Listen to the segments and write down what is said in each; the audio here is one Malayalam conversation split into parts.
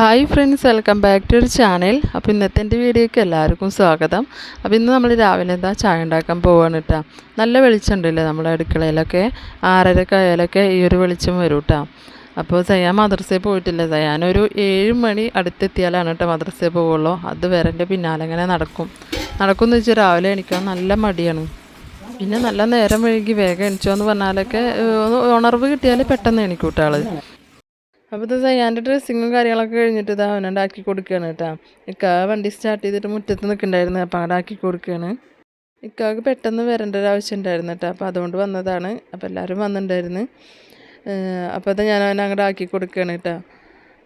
Hi friends welcome back to ഒരു ചാനൽ. അപ്പോൾ ഇന്നത്തെ എന്റെ വീഡിയോയ്ക്ക് എല്ലാവർക്കും സ്വാഗതം. അപ്പോൾ ഇന്ന് നമ്മൾ രാവിലെ എന്താ ചായ ഉണ്ടാക്കാൻ പോവാണ് കേട്ടോ നല്ല വെളിച്ചം ഉണ്ടല്ലേ നമ്മുടെ അടുക്കളയിലൊക്കെ ആറരക്ക് ആയാലൊക്കെ ഈ ഒരു വെളിച്ചം വരും കേട്ടോ അപ്പോൾ സയ്യാൻ മദ്രസയിൽ പോയിട്ടില്ല. സയ്യാനൊരു ഏഴ് മണി അടുത്തെത്തിയാലാണ് കേട്ടോ മദ്രസയിൽ പോവുള്ളൂ. അത് വരെ എന്റെ പിന്നാലെ ഇങ്ങനെ നടക്കും. എന്ന് വെച്ചാൽ രാവിലെ എണിക്കാൻ നല്ല മടിയാണ്. പിന്നെ നല്ല നേരം വൈകി വേഗം എണിച്ചോ എന്ന് പറഞ്ഞാലൊക്കെ ഉണർവ് കിട്ടിയാൽ പെട്ടെന്ന് എണിക്കൂട്ടാൾ അപ്പോൾ ഇത് സയ്യാന്റെ ഡ്രസ്സിങ്ങും കാര്യങ്ങളൊക്കെ കഴിഞ്ഞിട്ട് ഇത് അവനോട് ആക്കി കൊടുക്കുകയാണ് കേട്ടോ. ഇക്ക വണ്ടി സ്റ്റാർട്ട് ചെയ്തിട്ട് മുറ്റത്ത് നിൽക്കണ്ടായിരുന്നു അപ്പോൾ അവിടെ ആക്കി കൊടുക്കുകയാണ് ഇക്കാക്ക് പെട്ടെന്ന് വരേണ്ട ഒരു ആവശ്യം ഉണ്ടായിരുന്നു കേട്ടോ. അപ്പോൾ അതുകൊണ്ട് വന്നതാണ്. അപ്പോൾ എല്ലാവരും വന്നിട്ടുണ്ടായിരുന്നു. അപ്പോൾ അത് ഞാൻ അവനെ അങ്ങോട്ട് ആക്കി കൊടുക്കുകയാണ് കേട്ടോ.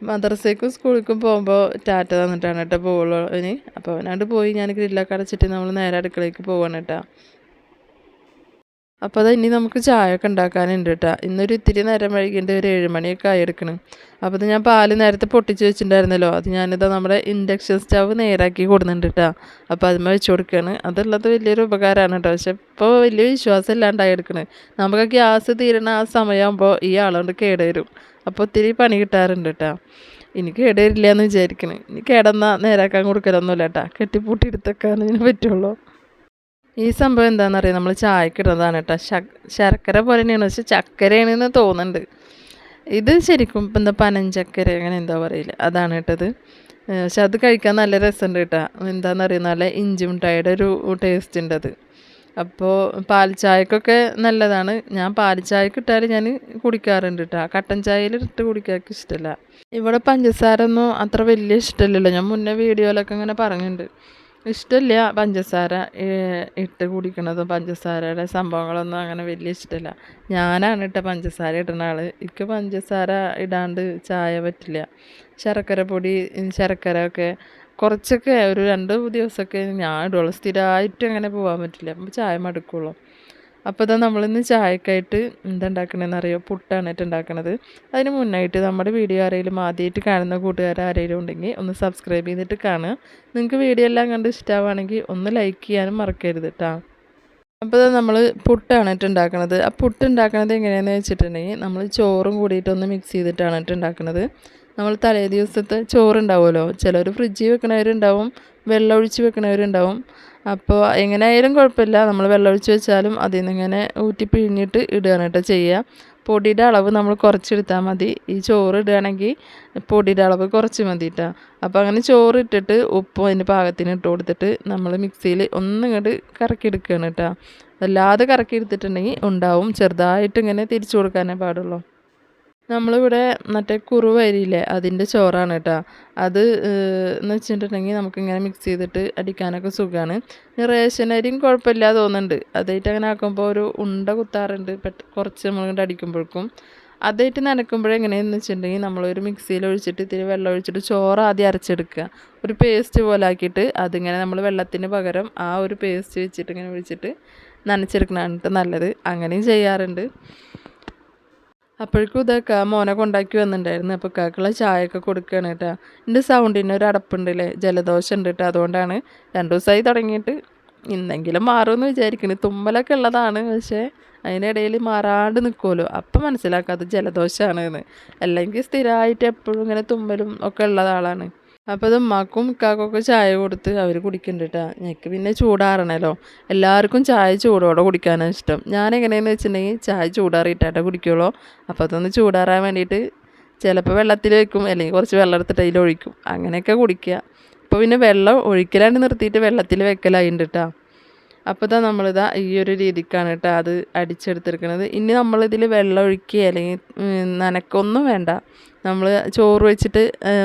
മദ്രസയ്ക്കും സ്കൂളിലേക്കും പോകുമ്പോൾ ടാറ്റ തന്നിട്ടാണ് കേട്ടോ പോവുള്ളൂ അവന്. അപ്പോൾ അവനാണ്ട് പോയി. ഞാൻ ഗ്രില്ലൊക്കെ അടച്ചിട്ട് നമ്മൾ നേരെ അടുക്കളയ്ക്ക് പോവാണ് കേട്ടോ. അപ്പോൾ അത് ഇനി നമുക്ക് ചായ ഒക്കെ ഉണ്ടാക്കാനുണ്ട് കേട്ടോ ഇന്നൊരു ഇത്തിരി നേരം വൈകിട്ട് ഒരു ഏഴ് മണിയൊക്കെ ആയി എടുക്കണം അപ്പോൾ അത് ഞാൻ പാൽ നേരത്തെ പൊട്ടിച്ച് വെച്ചിട്ടുണ്ടായിരുന്നല്ലോ. അത് ഞാനിതാ നമ്മുടെ ഇൻഡക്ഷൻ സ്റ്റവ് നേരാക്കി കൊടുക്കുന്നുണ്ട് കേട്ടോ അപ്പോൾ അതിന്മേൽ വെച്ച് കൊടുക്കുകയാണ് അതുള്ളത് വലിയൊരു ഉപകാരമാണ് കേട്ടോ പക്ഷെ ഇപ്പോൾ വലിയ വിശ്വാസം ഇല്ലാണ്ടായി എടുക്കണേ. നമുക്ക് ഗ്യാസ് തീരണ ആ സമയമാകുമ്പോൾ ഈ ആളുകൊണ്ട് കേടുവരും. അപ്പോൾ ഒത്തിരി പണി കിട്ടാറുണ്ട് കേട്ടോ എനിക്ക് കേടുവരില്ല എന്ന് വിചാരിക്കണേ. ഇനി കേടന്നാൽ നേരാക്കാൻ കൊടുക്കലൊന്നുമില്ല കേട്ടോ കെട്ടിപ്പൂട്ടി എടുത്തേക്കാൻ ഇതിന് പറ്റുള്ളൂ. ഈ സംഭവം എന്താണെന്നറിയാം നമ്മൾ ചായക്ക് ഇടുന്നതാണ് കേട്ടോ. ശർക്കര പോലെ തന്നെയാണ്. പക്ഷെ ചക്കരയാണെന്ന് തോന്നുന്നുണ്ട്. ഇത് ശരിക്കും എന്താ പനഞ്ചക്കര അങ്ങനെ എന്താ പറയില്ല അതാണ് കേട്ടത് പക്ഷെ അത് കഴിക്കാൻ നല്ല രസമുണ്ട് കേട്ടോ. എന്താണെന്നറിയാം നല്ല ഇഞ്ചി മിഠായിയുടെ ഒരു ടേസ്റ്റ് ഉണ്ട് അത്. അപ്പോൾ പാൽ ചായക്കൊക്കെ നല്ലതാണ്. ഞാൻ പാൽ ചായക്ക് ഇട്ടാൽ ഞാൻ കുടിക്കാറുണ്ട് കേട്ടോ. കട്ടൻ ചായയിൽ ഇട്ട് കുടിക്കാൻ ഇഷ്ടമല്ല ഇവിടെ പഞ്ചസാര ഒന്നും അത്ര വലിയ ഇഷ്ടമല്ലല്ലോ ഞാൻ മുന്നേ വീഡിയോയിലൊക്കെ ഇങ്ങനെ പറഞ്ഞിട്ടുണ്ട്. ഇഷ്ടമില്ല പഞ്ചസാര ഇട്ട് കുടിക്കണതും പഞ്ചസാരയുടെ സംഭവങ്ങളൊന്നും അങ്ങനെ വലിയ ഇഷ്ടമില്ല ഞാനാണ് ഇട്ട പഞ്ചസാര ഇടുന്ന ആൾ എനിക്ക് പഞ്ചസാര ഇടാണ്ട് ചായ പറ്റില്ല. ശർക്കര പൊടി ശർക്കര ഒക്കെ കുറച്ചൊക്കെ ഒരു രണ്ട് ദിവസമൊക്കെ ഞാൻ ഇടുള്ളൂ. സ്ഥിരമായിട്ട് അങ്ങനെ പോകാൻ പറ്റില്ല. അപ്പോൾ ചായ മടുക്കുള്ളൂ. അപ്പോൾ ഇതാ നമ്മളിന്ന് ചായക്കായിട്ട് എന്താ ഉണ്ടാക്കണതെന്ന് അറിയോ പുട്ടാണ് ഏറ്റവും ഉണ്ടാക്കണത്. അതിന് മുന്നായിട്ട് നമ്മുടെ വീഡിയോ ആരെങ്കിലും ആദ്യമായിട്ട് കാണുന്ന കൂട്ടുകാർ ആരെങ്കിലും ഉണ്ടെങ്കിൽ ഒന്ന് സബ്സ്ക്രൈബ് ചെയ്തിട്ട് കാണുക. നിങ്ങൾക്ക് വീഡിയോ എല്ലാം കണ്ട് ഇഷ്ടമാണെങ്കിൽ ഒന്ന് ലൈക്ക് ചെയ്യാനും മറക്കരുത് കേട്ടോ അപ്പോൾ നമ്മൾ പുട്ടാണ് ഉണ്ടാക്കണത്. ആ പുട്ട് ഉണ്ടാക്കണത് എങ്ങനെയാണെന്ന് വെച്ചിട്ടുണ്ടെങ്കിൽ നമ്മൾ ചോറും കൂടിയിട്ട് ഒന്ന് മിക്സ് ചെയ്തിട്ടാണ് ഉണ്ടാക്കണത്. നമ്മൾ തലേ ദിവസത്തെ ചോറുണ്ടാവുമല്ലോ. ചിലർ ഫ്രിഡ്ജിൽ വെക്കണവരുണ്ടാവും വെള്ളം ഒഴിച്ച് വെക്കണവരുണ്ടാവും. അപ്പോൾ എങ്ങനെയായാലും കുഴപ്പമില്ല. നമ്മൾ വെള്ളം ഒഴിച്ച് വെച്ചാലും അതിൽ നിന്ന് ഇങ്ങനെ ഊറ്റി പിഴിഞ്ഞിട്ട് ഇടുകയാണ് കേട്ടോ ചെയ്യുക. പൊടിയുടെ അളവ് നമ്മൾ കുറച്ചെടുത്താൽ മതി. ഈ ചോറ് ഇടുകയാണെങ്കിൽ പൊടിയുടെ അളവ് കുറച്ച് മതി കേട്ടോ. അപ്പോൾ അങ്ങനെ ചോറ് ഇട്ടിട്ട് ഉപ്പും അതിന്റെ പാകത്തിന് ഇട്ട് കൊടുത്തിട്ട് നമ്മൾ മിക്സിയിൽ ഒന്നിങ്ങോട്ട് കറക്കി എടുക്കുകയാണ് കേട്ടോ. അല്ലാതെ കറക്കി എടുത്തിട്ടുണ്ടെങ്കിൽ ഉണ്ടാവും. ചെറുതായിട്ട് ഇങ്ങനെ തിരിച്ചു കൊടുക്കാനേ പാടുള്ളൂ. നമ്മളിവിടെ മറ്റേ കുറുവ അരിയില്ലേ അതിന്റെ ചോറാണ് കേട്ടോ. അത് എന്ന് വെച്ചിട്ടുണ്ടെങ്കിൽ നമുക്കിങ്ങനെ മിക്സ് ചെയ്തിട്ട് അടിക്കാനൊക്കെ സുഖമാണ് റേഷൻ അരിയും കുഴപ്പമില്ല തോന്നുന്നുണ്ട്. അതായിട്ട് അങ്ങനെ ആക്കുമ്പോൾ ഒരു ഉണ്ട കുത്താറുണ്ട്. പെട്ട കുറച്ച് നമ്മളിങ്ങോട്ട് അടിക്കുമ്പോഴേക്കും. അതായിട്ട് നനക്കുമ്പോഴേ എങ്ങനെയാണെന്ന് വെച്ചിട്ടുണ്ടെങ്കിൽ നമ്മളൊരു മിക്സിയിൽ ഒഴിച്ചിട്ട് ഇത്തിരി വെള്ളം ഒഴിച്ചിട്ട് ചോറ് ആദ്യം അരച്ചെടുക്കുക. ഒരു പേസ്റ്റ് പോലെ ആക്കിയിട്ട് അതിങ്ങനെ നമ്മൾ വെള്ളത്തിന് പകരം ആ ഒരു പേസ്റ്റ് വെച്ചിട്ട് ഇങ്ങനെ ഒഴിച്ചിട്ട് നനച്ചെടുക്കണതാണ് നല്ലത്. അങ്ങനെയും ചെയ്യാറുണ്ട്. അപ്പോഴേക്കും ഇതൊക്കെ മോനെ കൊണ്ടാക്കി വന്നിട്ടുണ്ടായിരുന്നു. അപ്പോൾ കാക്കുള്ള ചായയൊക്കെ കൊടുക്കുകയാണ് കേട്ടോ. എന്റെ സൗണ്ടിന് ഒരു അടപ്പുണ്ടല്ലേ? ജലദോഷം ഉണ്ട് കേട്ടോ. അതുകൊണ്ടാണ് രണ്ട് ദിവസമായി തുടങ്ങിയിട്ട് ഇന്നെങ്കിലും മാറുമെന്ന് വിചാരിക്കുന്നു തുമ്മലൊക്കെ ഉള്ളതാണ് പക്ഷേ അതിനിടയിൽ മാറാണ്ട് നിൽക്കുമല്ലോ. അപ്പം മനസ്സിലാക്കാത്ത ജലദോഷമാണ് എന്ന്. അല്ലെങ്കിൽ സ്ഥിരമായിട്ട് എപ്പോഴും ഇങ്ങനെ തുമ്മലും ഒക്കെ ഉള്ള ആളാണ്. അപ്പോൾ അത് ഉമ്മാക്കും ഇക്കാക്കൊക്കെ ചായ കൊടുത്ത് അവർ കുടിക്കുന്നുണ്ട് കേട്ടോ ഞങ്ങൾക്ക് പിന്നെ ചൂടാറണല്ലോ. എല്ലാവർക്കും ചായ ചൂടോടെ കുടിക്കാനാണ് ഇഷ്ടം. ഞാൻ എങ്ങനെയെന്ന് വെച്ചിട്ടുണ്ടെങ്കിൽ ചായ ചൂടാറിയിട്ടാട്ടെ കുടിക്കുള്ളൂ. അപ്പോൾ അതൊന്ന് ചൂടാറാൻ വേണ്ടിയിട്ട് ചിലപ്പോൾ വെള്ളത്തിൽ വെക്കും അല്ലെങ്കിൽ കുറച്ച് വെള്ളം എടുത്തിട്ട് അതിൽ ഒഴിക്കും അങ്ങനെയൊക്കെ കുടിക്കുക അപ്പോൾ പിന്നെ വെള്ളം ഒഴിക്കലാണ്ട് നിർത്തിയിട്ട് വെള്ളത്തിൽ വെക്കലായിട്ടുണ്ട് കേട്ടോ അപ്പോൾ ഇതാ നമ്മളിതാ ഈ ഒരു രീതിക്കാണ് കേട്ടോ അത് അടിച്ചെടുത്തിരിക്കുന്നത് ഇനി നമ്മളിതിൽ വെള്ളം ഒഴിക്കുക അല്ലെങ്കിൽ നനക്കൊന്നും വേണ്ട. നമ്മൾ ചോറ് വെച്ചിട്ട്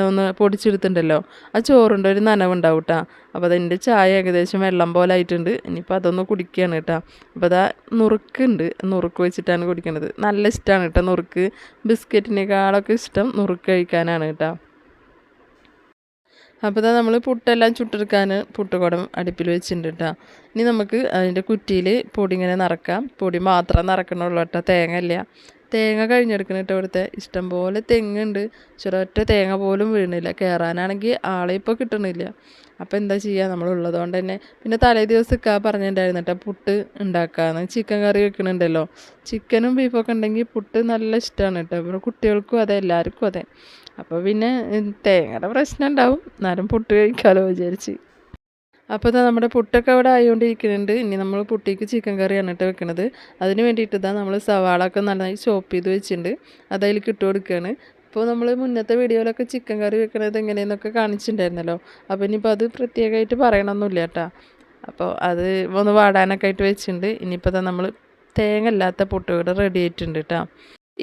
ഒന്ന് പൊടിച്ചെടുത്തിട്ടുണ്ടല്ലോ. ആ ചോറിന്റെ ഒരു നനവുണ്ടാവും കേട്ടോ. അപ്പോൾ അതിന്റെ ചായ ഏകദേശം വെള്ളം പോലെ ആയിട്ടുണ്ട്. ഇനിയിപ്പോൾ അതൊന്ന് കുടിക്കുകയാണ് കേട്ടോ. അപ്പോൾ അതാ നുറുക്കുണ്ട്. നുറുക്ക് വെച്ചിട്ടാണ് കുടിക്കുന്നത് നല്ല ഇഷ്ടമാണ് കേട്ടോ നുറുക്ക്. ബിസ്ക്കറ്റിനേക്കാളൊക്കെ ഇഷ്ടം നുറുക്ക് കഴിക്കാനാണ് കേട്ടോ. അപ്പോൾ ഇതാ നമ്മൾ പുട്ടെല്ലാം ചുട്ടെടുക്കാൻ പുട്ടുകുടം അടുപ്പിൽ വെച്ചിട്ടുണ്ട് കേട്ടോ ഇനി നമുക്ക് അതിന്റെ കുറ്റിയിൽ പൊടി ഇങ്ങനെ നിറക്കാം. പൊടി മാത്രം നിറക്കണുള്ളൂ കേട്ടോ തേങ്ങ ഇല്ല തേങ്ങ കഴിഞ്ഞെടുക്കണം കേട്ടോ ഇവിടുത്തെ. ഇഷ്ടംപോലെ തെങ്ങുണ്ട്. ഒറ്റ തേങ്ങ പോലും വീണില്ല. കയറാനാണെങ്കിൽ ആളെ ഇപ്പോൾ കിട്ടണില്ല. അപ്പോൾ എന്താ ചെയ്യുക നമ്മളുള്ളത് കൊണ്ട് തന്നെ. പിന്നെ തലേ ദിവസം ഇക്കാ പറഞ്ഞിട്ടുണ്ടായിരുന്നു കേട്ടോ പുട്ട് ഉണ്ടാക്കാമെന്ന് ചിക്കൻ കറി വെക്കണുണ്ടല്ലോ. ചിക്കനും ബീഫൊക്കെ ഉണ്ടെങ്കിൽ പുട്ട് നല്ല ഇഷ്ടമാണ് കേട്ടോ കുട്ടികൾക്കും അതെ എല്ലാവർക്കും അതെ. അപ്പോൾ പിന്നെ തേങ്ങയുടെ പ്രശ്നം ഉണ്ടാവും. എന്നാലും പുട്ട് കഴിക്കാമല്ലോ വിചാരിച്ച്. അപ്പോൾ ഇതാ നമ്മുടെ പുട്ടൊക്കെ അവിടെ ആയിക്കൊണ്ടിരിക്കുന്നുണ്ട് ഇനി നമ്മൾ പുട്ടിക്ക് ചിക്കൻ കറി കേട്ടോ വെക്കണത്. അതിന് വേണ്ടിയിട്ട് ഇതാ നമ്മൾ സവാള ഒക്കെ നന്നായി ചോപ്പ് ചെയ്ത് വെച്ചിട്ടുണ്ട്. അത് കിട്ടു കൊടുക്കുകയാണ് ഇപ്പോൾ നമ്മൾ മുന്നത്തെ വീഡിയോയിലൊക്കെ ചിക്കൻ കറി വെക്കണത് എങ്ങനെയെന്നൊക്കെ കാണിച്ചിട്ടുണ്ടായിരുന്നല്ലോ. അപ്പോൾ ഇനിയിപ്പോൾ അത് പ്രത്യേകമായിട്ട് പറയണമെന്നില്ല കേട്ടോ. അപ്പോൾ അത് ഒന്ന് വാടാനൊക്കെ ആയിട്ട് വെച്ചിട്ടുണ്ട്. ഇനിയിപ്പോൾ നമ്മൾ തേങ്ങ ഇല്ലാത്ത പുട്ട് ഇവിടെ റെഡി ആയിട്ടുണ്ട് കേട്ടോ.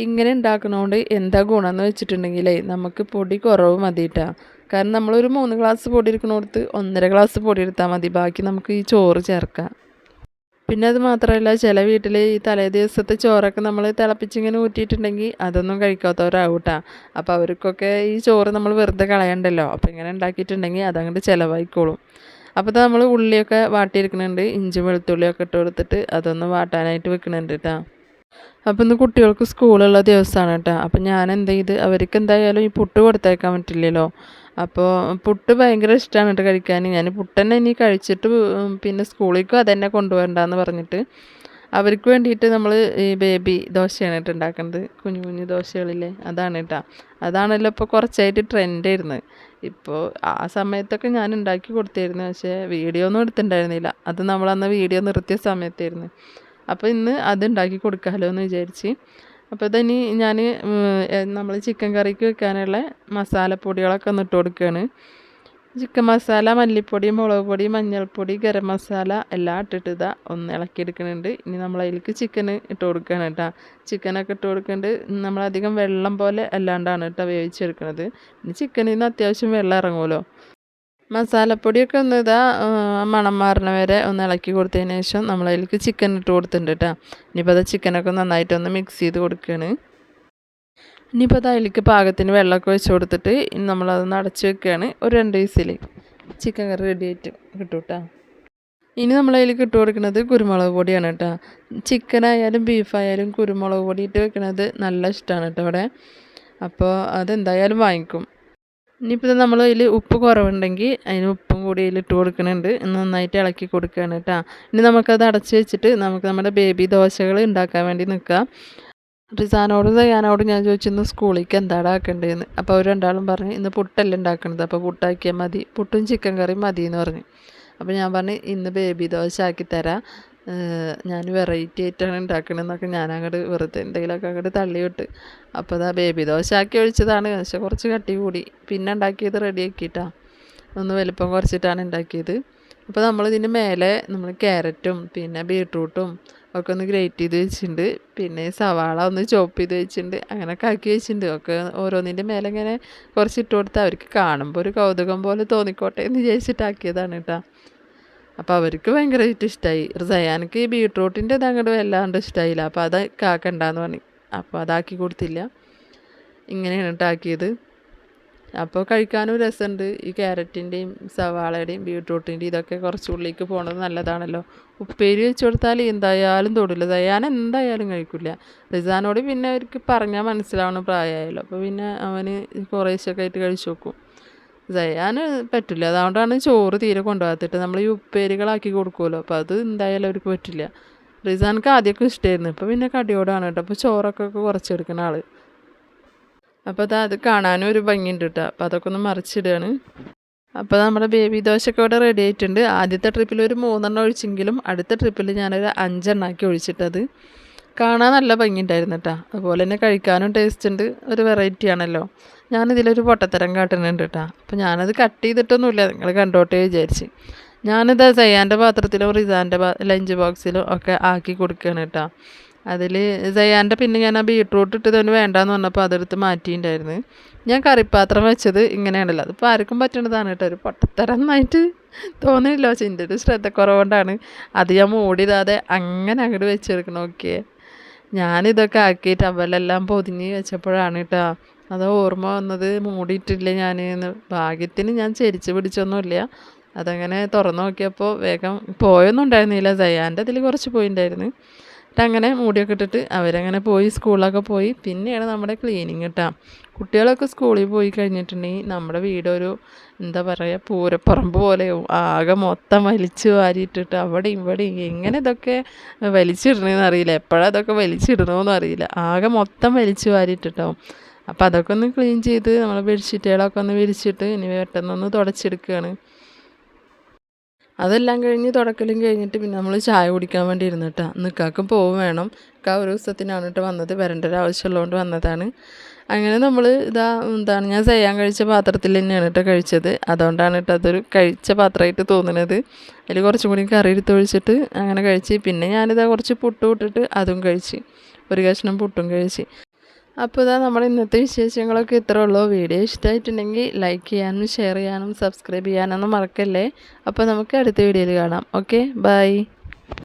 ഇങ്ങനെ ഉണ്ടാക്കണോണ്ട് എന്താ ഗുണം എന്ന് വെച്ചിട്ടുണ്ടെങ്കിലേ നമുക്ക് പൊടി കുറവ് മതി കേട്ടോ കാരണം നമ്മളൊരു മൂന്ന് ഗ്ലാസ് പൊടി എടുക്കണോടത്ത് ഒന്നര ഗ്ലാസ് പൊടി എടുത്താൽ മതി. ബാക്കി നമുക്ക് ഈ ചോറ് ചേർക്കാം. പിന്നെ അത് മാത്രമല്ല ചില വീട്ടിൽ ഈ തലേ ദിവസത്തെ ചോറൊക്കെ നമ്മൾ തിളപ്പിച്ചിങ്ങനെ ഊറ്റിയിട്ടുണ്ടെങ്കിൽ അതൊന്നും കഴിക്കാത്തവരാകൂട്ടാ കേട്ടോ അപ്പോൾ അവർക്കൊക്കെ ഈ ചോറ് നമ്മൾ വെറുതെ കളയണ്ടല്ലോ. അപ്പോൾ ഇങ്ങനെ ഉണ്ടാക്കിയിട്ടുണ്ടെങ്കിൽ അതങ്ങോട്ട് ചിലവായിക്കോളും. അപ്പോൾ നമ്മൾ ഉള്ളിയൊക്കെ വാട്ടിയെടുക്കുന്നുണ്ട് ഇഞ്ചി വെളുത്തുള്ളിയൊക്കെ ഇട്ട് കൊടുത്തിട്ട് അതൊന്ന് വാട്ടാനായിട്ട് വെക്കുന്നുണ്ട് കേട്ടോ അപ്പോൾ ഇന്ന് കുട്ടികൾക്ക് സ്കൂളുള്ള ദിവസമാണ് കേട്ടോ. അപ്പോൾ ഞാൻ എന്ത് ചെയ്ത് അവർക്ക് എന്തായാലും ഈ പുട്ട് കൊടുത്തേക്കാൻ പറ്റില്ലല്ലോ. അപ്പോൾ പുട്ട് ഭയങ്കര ഇഷ്ടമാണ് കേട്ടോ കഴിക്കാൻ. ഞാൻ പുട്ട് തന്നെ ഇനി കഴിച്ചിട്ട് പിന്നെ സ്കൂളിലേക്കും അതന്നെ കൊണ്ടുപോകണ്ടെന്ന് പറഞ്ഞിട്ട് അവർക്ക് വേണ്ടിയിട്ട് നമ്മൾ ഈ ബേബി ദോശയാണ് കേട്ടോ ഉണ്ടാക്കുന്നത് കുഞ്ഞു കുഞ്ഞു ദോശകളില്ലേ അതാണ് കേട്ടോ. അതാണല്ലോ ഇപ്പോൾ കുറച്ചായിട്ട് ട്രെൻഡ് ആയിരുന്നു ഇപ്പോൾ ആ സമയത്തൊക്കെ ഞാൻ ഉണ്ടാക്കി കൊടുത്തിരുന്നു പക്ഷേ വീഡിയോ ഒന്നും എടുത്തിട്ടുണ്ടായിരുന്നില്ല അത് നമ്മളന്ന് വീഡിയോ നിർത്തിയ സമയത്തായിരുന്നു. അപ്പോൾ ഇന്ന് അത് ഉണ്ടാക്കി കൊടുക്കാമല്ലോ എന്ന് വിചാരിച്ച്. അപ്പോൾ ഇതിനി ഞാൻ നമ്മൾ ചിക്കൻ കറിക്ക് വെക്കാനുള്ള മസാലപ്പൊടികളൊക്കെ ഒന്ന് ഇട്ട് കൊടുക്കുകയാണ് ചിക്കൻ മസാല മല്ലിപ്പൊടി മുളക് പൊടി മഞ്ഞൾപ്പൊടി ഗരം മസാല എല്ലാം ഇട്ടിട്ട് ഇതാ ഒന്ന് ഇളക്കി എടുക്കുന്നുണ്ട് ഇനി നമ്മൾ അതിലേക്ക് ചിക്കൻ ഇട്ട് കൊടുക്കുകയാണ് കേട്ടോ. ചിക്കനൊക്കെ ഇട്ട് കൊടുക്കുന്നുണ്ട്. നമ്മളധികം വെള്ളം പോലെ അല്ലാണ്ടാണ് കേട്ടോ വേവിച്ചെടുക്കുന്നത് ഇനി ചിക്കനിൽ നിന്ന് അത്യാവശ്യം വെള്ളം ഇറങ്ങുമല്ലോ. മസാലപ്പൊടിയൊക്കെ ഒന്ന് ഇതാ മണം മാറണ വരെ ഒന്ന് ഇളക്കി കൊടുത്തതിന് ശേഷം നമ്മൾ അതിലേക്ക് ചിക്കൻ ഇട്ട് കൊടുത്തിട്ടുണ്ട് കേട്ടോ ഇനിയിപ്പോൾ അത് ചിക്കനൊക്കെ നന്നായിട്ടൊന്ന് മിക്സ് ചെയ്ത് കൊടുക്കുകയാണ് ഇനിയിപ്പോൾ അത് അതിലേക്ക് പാകത്തിന് വെള്ളമൊക്കെ വെച്ച് കൊടുത്തിട്ട് ഇനി നമ്മളതൊന്ന് അടച്ച് വെക്കുകയാണ് ഒരു രണ്ട് ദിവസത്തിൽ ചിക്കൻ കറി റെഡി ആയിട്ട് കിട്ടും കേട്ടോ ഇനി നമ്മൾ അതിലേക്ക് ഇട്ട് കൊടുക്കുന്നത് കുരുമുളക് പൊടിയാണ് കേട്ടോ ചിക്കനായാലും ബീഫായാലും കുരുമുളക് പൊടി ഇട്ട് വെക്കുന്നത് നല്ല ഇഷ്ടമാണ് കേട്ടോ ഇവിടെ. അപ്പോൾ അതെന്തായാലും വാങ്ങിക്കും. ഇനിയിപ്പോൾ നമ്മൾ അതിൽ ഉപ്പ് കുറവുണ്ടെങ്കിൽ അതിന് ഉപ്പും കൂടി അതിൽ ഇട്ട് കൊടുക്കുന്നുണ്ട് നന്നായിട്ട് ഇളക്കി കൊടുക്കുകയാണ് കേട്ടോ. ഇനി നമുക്കത് അടച്ച് വെച്ചിട്ട് നമുക്ക് നമ്മുടെ ബേബി ദോശകൾ ഉണ്ടാക്കാൻ വേണ്ടി നിൽക്കാം. റിസാനോടും സയാനോടും ഞാൻ ചോദിച്ചിരുന്നു സ്കൂളിലേക്ക് എന്താണ് ആക്കേണ്ടതെന്ന് അപ്പോൾ അവർ രണ്ടാളും പറഞ്ഞു ഇന്ന് പുട്ടല്ല ഉണ്ടാക്കണത്. അപ്പോൾ പുട്ടാക്കിയാൽ മതി. പുട്ടും ചിക്കൻ കറിയും മതി എന്ന് പറഞ്ഞു. അപ്പോൾ ഞാൻ പറഞ്ഞു ഇന്ന് ബേബി ദോശ ആക്കി തരാം. ഞാൻ വെറൈറ്റി ആയിട്ടാണ് ഉണ്ടാക്കണതെന്നൊക്കെ ഞാൻ അങ്ങോട്ട് വെറുതെ എന്തെങ്കിലുമൊക്കെ അങ്ങോട്ട് തള്ളി വിട്ട് അപ്പോൾ അതാ ബേബി ദോശ ആക്കി ഒഴിച്ചതാണ്. പക്ഷെ കുറച്ച് കട്ടി കൂടി പിന്നെ ഉണ്ടാക്കിയത് റെഡി ആക്കിയിട്ടാണ് ഒന്ന് വലിപ്പം കുറച്ചിട്ടാണ് ഉണ്ടാക്കിയത് അപ്പോൾ നമ്മളിതിന് മേലെ നമ്മൾ ക്യാരറ്റും പിന്നെ ബീട്രൂട്ടും ഒക്കെ ഒന്ന് ഗ്രേറ്റ് ചെയ്ത് വെച്ചിട്ടുണ്ട്. പിന്നെ സവാള ഒന്ന് ചോപ്പ് ചെയ്ത് വെച്ചിട്ടുണ്ട്. അങ്ങനെയൊക്കെ ആക്കി വെച്ചിട്ടുണ്ട്. ഒക്കെ ഓരോന്നിന്റെ മേലെ ഇങ്ങനെ കുറച്ച് ഇട്ട് കൊടുത്ത് അവർക്ക് കാണുമ്പോൾ ഒരു കൗതുകം പോലെ തോന്നിക്കോട്ടെ എന്ന് വിചാരിച്ചിട്ടാക്കിയതാണ് കേട്ടോ അപ്പോൾ അവർക്ക് ഭയങ്കരമായിട്ട് ഇഷ്ടമായി സയാനക്ക് ഈ ബീട്രൂട്ടിന്റെ ഇത് അങ്ങോട്ട് വല്ലാണ്ട് ഇഷ്ടമായില്ല അപ്പോൾ അത് കാക്കണ്ടെന്ന് പറഞ്ഞു. അപ്പോൾ അതാക്കി കൊടുത്തില്ല. ഇങ്ങനെയാണ് ഉണ്ടാക്കിയത് അപ്പോൾ കഴിക്കാനും രസമുണ്ട് ഈ ക്യാരറ്റിന്റെയും സവാളയുടെയും ബീട്രൂട്ടിന്റെയും ഇതൊക്കെ കുറച്ച് ഉള്ളിലേക്ക് പോണത് നല്ലതാണല്ലോ. ഉപ്പേരി വെച്ച് കൊടുത്താൽ എന്തായാലും തൊടില്ല ദയാൻ എന്തായാലും കഴിക്കില്ല റിസാനോട് പിന്നെ അവർക്ക് പറഞ്ഞാൽ മനസ്സിലാവണം പ്രായമായല്ലോ അപ്പോൾ പിന്നെ അവന് കുറേശ്ശൊക്കെ ആയിട്ട് കഴിച്ചു നോക്കും. സയാന് പറ്റില്ല. അതുകൊണ്ടാണ് ചോറ് തീരെ കൊണ്ടുപോകാത്തിട്ട് നമ്മൾ ഈ ഉപ്പേരികളാക്കി കൊടുക്കുമല്ലോ അപ്പോൾ അത് എന്തായാലും അവർക്ക് പറ്റില്ല. റിസാൻക്ക് ആദ്യമൊക്കെ ഇഷ്ടമായിരുന്നു ഇപ്പോൾ പിന്നെ കടിയോടാണ് കേട്ടോ. അപ്പോൾ ചോറൊക്കെ കുറച്ചെടുക്കുന്ന ആൾ അപ്പോൾ അത് അത് കാണാനും ഒരു ഭംഗിയുണ്ട് കേട്ടോ. അപ്പോൾ അതൊക്കെ ഒന്ന് മറിച്ചിടുകയാണ് അപ്പോൾ നമ്മുടെ ബേബി ദോശയൊക്കെ ഇവിടെ റെഡി ആയിട്ടുണ്ട്. ആദ്യത്തെ ട്രിപ്പിൽ ഒരു മൂന്നെണ്ണം ഒഴിച്ചെങ്കിലും അടുത്ത ട്രിപ്പിൽ ഞാനൊരു അഞ്ചെണ്ണാക്കി ഒഴിച്ചിട്ടത്. കാണാൻ നല്ല ഭംഗിയുണ്ടായിരുന്നു കേട്ടോ അതുപോലെ തന്നെ കഴിക്കാനും ടേസ്റ്റ് ഉണ്ട്. ഒരു വെറൈറ്റി ആണല്ലോ. ഞാനിതിലൊരു പൊട്ടത്തരം കാട്ടുന്നുണ്ട് കേട്ടോ അപ്പോൾ ഞാനത് കട്ട് ചെയ്തിട്ടൊന്നുമില്ല. നിങ്ങൾ കണ്ടോട്ടെ വിചാരിച്ച്. ഞാനിത് സയ്യാന്റെ പാത്രത്തിലും റിസാന്റെ ലഞ്ച് ബോക്സിലും ഒക്കെ ആക്കി കൊടുക്കുകയാണ് കേട്ടോ അതിൽ സയ്യാന്റെ പിന്നെ ഞാൻ ആ ബീട്രൂട്ട് ഇട്ടതിന് വേണ്ടാന്ന് പറഞ്ഞപ്പോൾ അതെടുത്ത് മാറ്റിയിട്ടുണ്ടായിരുന്നു ഞാൻ കറിപ്പാത്രം വെച്ചത് ഇങ്ങനെയാണല്ലോ. അതിപ്പോൾ ആർക്കും പറ്റണതാണ് കേട്ടോ ഒരു പൊട്ടത്തരം എന്നായിട്ട് തോന്നിയില്ല പക്ഷെ എന്റെ ഒരു ശ്രദ്ധക്കുറവുകൊണ്ടാണ്. അത് ഞാൻ മൂടിയിടാതെ അങ്ങനെ അങ്ങോട്ട് വെച്ചെടുക്കണം ഓക്കെ ഞാനിതൊക്കെ ആക്കിയിട്ട് അവലെല്ലാം പൊതിഞ്ഞ് വെച്ചപ്പോഴാണ് കേട്ടോ അത് ഓർമ്മ വന്നത് മൂടിയിട്ടില്ല ഞാൻ ഭാഗ്യത്തിന് ഞാൻ ചെരിച്ച് പിടിച്ചൊന്നുമില്ല. അതങ്ങനെ തുറന്നു നോക്കിയപ്പോൾ വേഗം പോയൊന്നും ഉണ്ടായിരുന്നില്ല. സയാന്റെ അതിൽ കുറച്ച് പോയിണ്ടായിരുന്നു. അങ്ങനെ മൂടിയൊക്കെ ഇട്ടിട്ട് അവരങ്ങനെ പോയി സ്കൂളിലൊക്കെ പോയി. പിന്നെയാണ് നമ്മുടെ ക്ലീനിങ് കേട്ടോ കുട്ടികളൊക്കെ സ്കൂളിൽ പോയി കഴിഞ്ഞിട്ടുണ്ടെങ്കിൽ നമ്മുടെ വീടൊരു എന്താ പറയുക പൂരപ്പറമ്പ് പോലെയോ ആകെ മൊത്തം വലിച്ചു വാരിയിട്ടിട്ട് അവിടെ ഇവിടെ എങ്ങനെ ഇതൊക്കെ വലിച്ചിടണമെന്ന് അറിയില്ല. എപ്പോഴാണ് ഇതൊക്കെ വലിച്ചിടണമെന്നും അറിയില്ല. ആകെ മൊത്തം വലിച്ചു വാരിയിട്ടിട്ടാവും. അപ്പോൾ അതൊക്കെ ഒന്ന് ക്ലീൻ ചെയ്ത് നമ്മൾ ബെഡ്ഷീറ്റുകളൊക്കെ ഒന്ന് വിരിച്ചിട്ട് ഇനി പെട്ടെന്നൊന്ന് തുടച്ചെടുക്കുകയാണ് അതെല്ലാം കഴിഞ്ഞ് തുടക്കലും കഴിഞ്ഞിട്ട് പിന്നെ നമ്മൾ ചായ കുടിക്കാൻ വേണ്ടി ഇരുന്നിട്ടാ. നിൽക്കാക്കും പോവും വേണം. ഇക്ക ഒരു ദിവസത്തിനാണ് കേട്ടോ വന്നത്. വരേണ്ട ഒരു ആവശ്യമുള്ളതുകൊണ്ട് വന്നതാണ്. അങ്ങനെ നമ്മൾ ഇതാ എന്താണ് ഞാൻ ചെയ്യാൻ കഴിച്ച പാത്രത്തിൽ തന്നെയാണ് കേട്ടോ കഴിച്ചത്. അതുകൊണ്ടാണ് കേട്ടോ അതൊരു കഴിച്ച പാത്രമായിട്ട് തോന്നുന്നത് അതിൽ കുറച്ചും കൂടി കറി എടുത്ത് ഒഴിച്ചിട്ട് അങ്ങനെ കഴിച്ച്. പിന്നെ ഞാനിതാ കുറച്ച് പുട്ട് ഇട്ടിട്ട് അതും കഴിച്ച്. ഒരു കഷ്ണം പുട്ടും കഴിച്ച്. അപ്പോൾ ഇതാ നമ്മുടെ ഇന്നത്തെ വിശേഷങ്ങളൊക്കെ ഇത്രേ ഉള്ളൂ. വീഡിയോ ഇഷ്ടമായിട്ടുണ്ടെങ്കിൽ ലൈക്ക് ചെയ്യാനും ഷെയർ ചെയ്യാനും സബ്സ്ക്രൈബ് ചെയ്യാനൊന്നും മറക്കല്ലേ? അപ്പോൾ നമുക്ക് അടുത്ത വീഡിയോയിൽ കാണാം. Okay bye